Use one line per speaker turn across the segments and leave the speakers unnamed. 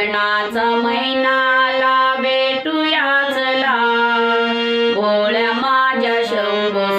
श्रावणाचा महिनाला भेटूया चला. गोळ्या माझ्या शंभू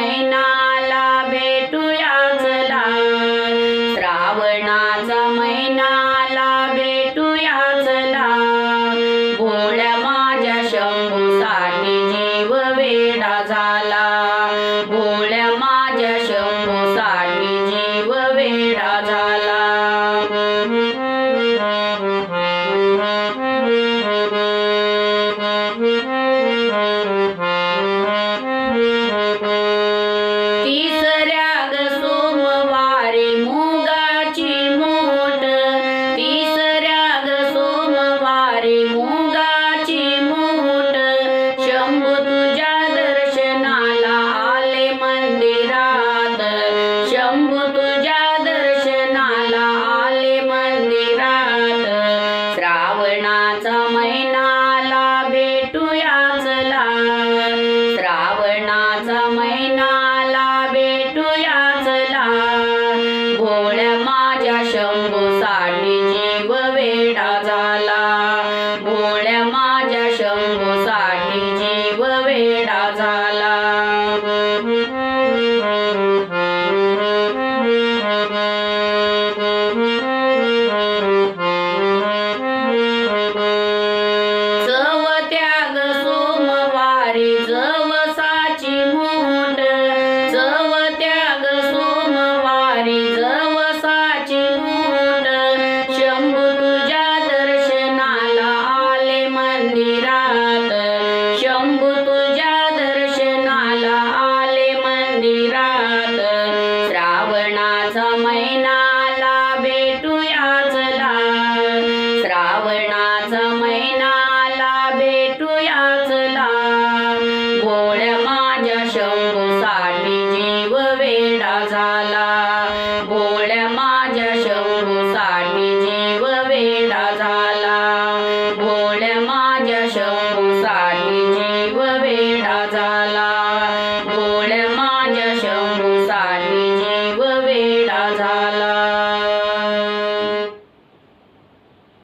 nine, nine. महिनाला भेटूया चला. மைனா